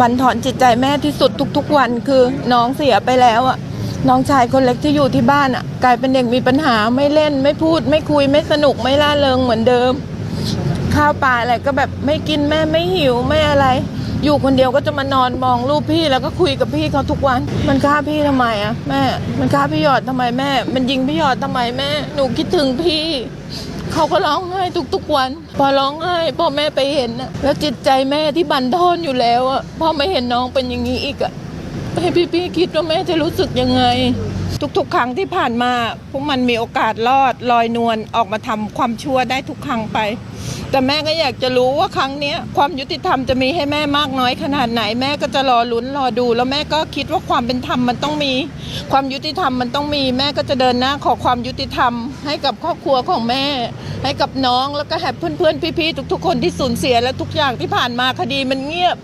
บันทอนจิตใจแม่ที่สุดทุกๆวันคือน้องเสียไปแล้วอะน้องชายคนเล็กที่อยู่ที่บ้านอะกลายเป็นเด็กมีปัญหาไม่เล่น ไม่พูด ไม่คุยไม่สนุกไม่ล่าเริงเหมือนเดิม ข้าวปลาอะไรก็แบบไม่กินแม่ไม่หิวไม่อะไร อยู่คนเดียวก็จะมานอนมองรูปพี่แล้วก็คุยกับพี่เขาทุกวัน มันฆ่าพี่ทำไมอะแม่ มันฆ่าพี่หยอดทำไมแม่ มันยิงพี่หยอดทำไมแม่ หนูคิดถึงพี่ เขาก็ร้องไห้ทุกๆวัน พอร้องไห้พ่อแม่ไปเห็นนะแล้วจิตใจแม่ที่บันทอนอยู่แล้วอะพ่อไม่เห็นน้องเป็นอย่างนี้อีกอะ ให้พี่ๆคิดว่าแม่จะรู้สึกยังไง ทุกๆ ครั้งที่ผ่านมา พวกมันมีโอกาสรอดลอยนวลออกมาทำความชั่วได้ทุกครั้งไป แต่แม่ก็อยากจะรู้ว่าครั้งเนี้ยความยุติธรรมจะมีให้แม่มากน้อยขนาดไหนแม่ก็จะรอลุ้นรอดู แล้วแม่ก็คิดว่าความเป็นธรรมมันต้องมี ความยุติธรรมมันต้องมี แม่ก็จะเดินหน้าขอความยุติธรรม ให้กับครอบครัวของแม่ ให้กับน้องแล้วก็แฮปเพื่อนๆพี่ๆทุก ๆ คนที่สูญเสียและทุกอย่างที่ผ่านมาคดีมันเงียบ